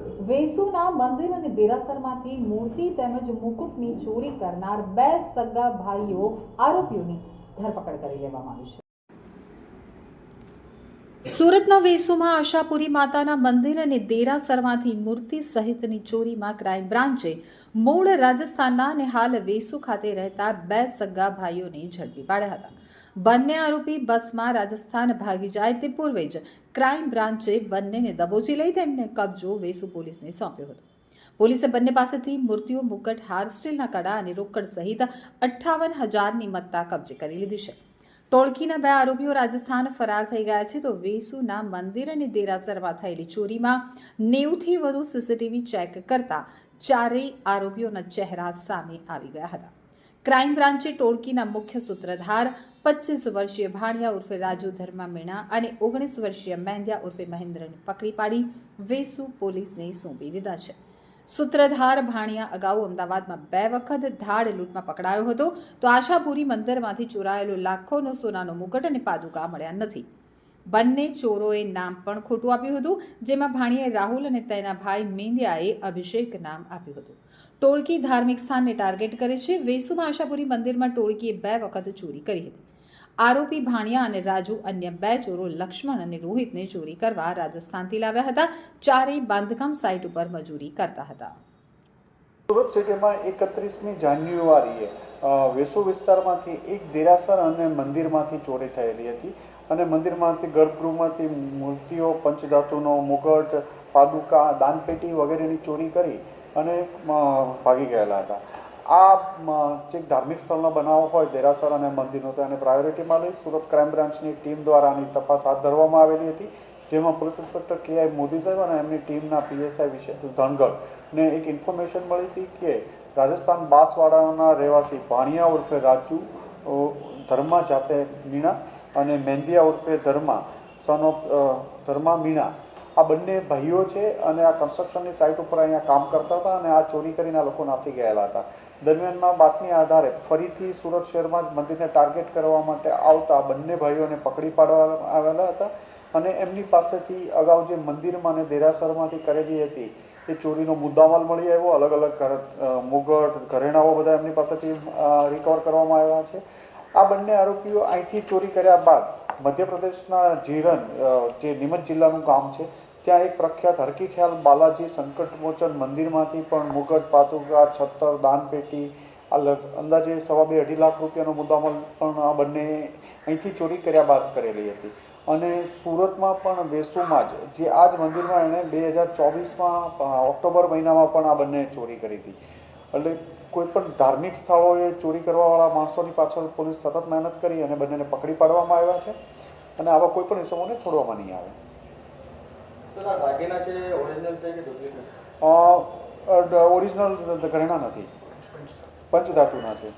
વેસુના મંદિર અને દેરાસરમાંથી મૂર્તિ તેમજ મુકુટની ચોરી કરનાર બે સગા ભાઈઓ આરોપીઓની ધરપકડ કરી લેવામાં આવી છે. સુરતના વેસુમાં આશાપુરી માતાના મંદિર અને દેરાસરમાંથી મૂર્તિ સહિતની ચોરીમાં ક્રાઇમ બ્રાન્ચે મૂળ રાજસ્થાનના અને હાલ વેસુ ખાતે રહેતા બે સગા ભાઈઓને ઝડપી પાડ્યા હતા. બંને આરોપી બસમાં રાજસ્થાન ભાગી જાય તે પૂર્વે જ ક્રાઇમ બ્રાન્ચે બંનેને દબોચી લઈ તેમને કબજો વેસુ પોલીસને સોંપ્યો હતો. પોલીસે બંને પાસેથી મૂર્તિઓ મુકટ હાર, સ્ટીલના કડા અને રોકડ સહિત અઠ્ઠાવન હજારની મત્તા કબજે કરી લીધી છે. ટોળકીના બે આરોપીઓ રાજસ્થાન ફરાર થઈ ગયા છે તો વેસુના મંદિર અને દેરાસરમાં થયેલી ચોરીમાં નેવુંથી વધુ સીસીટીવી ચેક કરતા ચારેય આરોપીઓના ચહેરા સામે આવી ગયા હતા. ક્રાઇમ બ્રાન્ચે ટોળકીના મુખ્ય સૂત્રધાર પચીસ વર્ષીય ભાણિયા ઉર્ફે રાજુ ધર્મા મીણા અને ઓગણીસ વર્ષીય મહેંદ્યા ઉર્ફે મહેન્દ્રને પકડી પાડી વેસુ પોલીસને સોંપી દીધા છે. સૂત્રધાર ભાણિયા અગાઉ અમદાવાદમાં બે વખત ધાડ લૂંટમાં પકડાયો હતો. તો આશાપુરી મંદિરમાંથી ચોરાયેલો લાખોનો સોનાનો મુકટ અને પાદુકા મળ્યા નથી. બંને ચોરોએ નામ પણ ખોટું આપ્યું હતું, જેમાં ભાણિયાએ રાહુલ અને તેના ભાઈ મેંદિયાએ અભિષેક નામ આપ્યું હતું. ટોળકી ધાર્મિક સ્થાનને ટાર્ગેટ કરે છે, વેસુમાં આશાપુરી મંદિરમાં ટોળકીએ બે વખત ચોરી કરી હતી. આરોપી ભાણિયા અને રાજુ અન્ય બે ચોરો લક્ષ્મણ અને રોહિતને ચોરી કરવા રાજસ્થાનથી લાવ્યા હતા, ચારેય બાંધકામ સાઇટ ઉપર મજૂરી કરતા હતા. સુરત સિટીમાં એકત્રીસમી જાન્યુઆરીએ વેસુ વિસ્તારમાંથી એક દેરાસર અને મંદિરમાંથી ચોરી થયેલી હતી. અને મંદિરમાંથી, ગર્ભગૃહમાંથી મૂર્તિઓ, પંચધાતુનો મુગટ, પાદુકા, દાનપેટી વગેરેની ચોરી કરી અને ભાગી ગયેલા હતા. આ જે ધાર્મિક સ્થળનો બનાવો હોય, દેરાસર અને મંદિરનો તેને પ્રાયોરિટીમાં લઈ સુરત ક્રાઇમ બ્રાન્ચની ટીમ દ્વારા આની તપાસ હાથ ધરવામાં આવેલી હતી, જેમાં પોલીસ ઇન્સ્પેક્ટર કે આઈ મોદી સાહેબ અને એમની ટીમના પીએસઆઈ વિશે ધનગઢને એક ઇન્ફોર્મેશન મળી હતી કે રાજસ્થાન બાંસવાડાના રહેવાસી ભાણિયા ઉર્ફે રાજુ ધર્મા જાતે મીણા અને મહેંદિયા ઉર્ફે ધર્મા સન ઓફ ધર્મા મીણા, આ બંને ભાઈઓ છે અને આ કન્સ્ટ્રક્શનની સાઇટ ઉપર અહીંયા કામ કરતા હતા અને આ ચોરી કરીને આ લોકો નાસી ગયેલા હતા. દરમિયાનમાં બાતમી આધારે ફરીથી સુરત શહેરમાં જ મંદિરને ટાર્ગેટ કરવા માટે આવતા બંને ભાઈઓને પકડી પાડવામાં આવેલા હતા અને એમની પાસેથી અગાઉ જે મંદિરમાં અને દેરાસરમાંથી કરેલી હતી, એ ચોરીનો મુદ્દામાલ મળી આવ્યો. અલગ અલગ ઘર મુગટ, ઘરેણાઓ બધા એમની પાસેથી રિકવર કરવામાં આવ્યા છે. આ બંને આરોપીઓ અહીંથી ચોરી કર્યા બાદ મધ્યપ્રદેશના જીરન જે નીમચ જિલ્લાનું ગામ છે, ત્યાં એક પ્રખ્યાત હરકી ખ્યાલ બાલાજી સંકટમોચન મંદિરમાંથી પણ મુગટ, પાતુકા, છત્તર, દાનપેટી અંદાજે સવા બે અઢી લાખ રૂપિયાનો મુદ્દામાલ પણ આ બંને અહીંથી ચોરી કર્યા બાદ કરેલી હતી. અને સુરતમાં પણ વેસુમાં જ, જે આ જ મંદિરમાં એણે બે હજાર ચોવીસમાં ઓક્ટોબર મહિનામાં પણ આ બંને ચોરી કરી હતી. એટલે કોઈ પણ ધાર્મિક સ્થળોએ ચોરી કરવાવાળા માણસોની પાછળ પોલીસ સતત મહેનત કરી અને બંનેને પકડી પાડવામાં આવ્યા છે અને આવા કોઈ પણ ઇસમોને છોડવામાં નહીં આવે. ઓરિજિનલ ઘરેણા નથી. પંચધાતુના છે.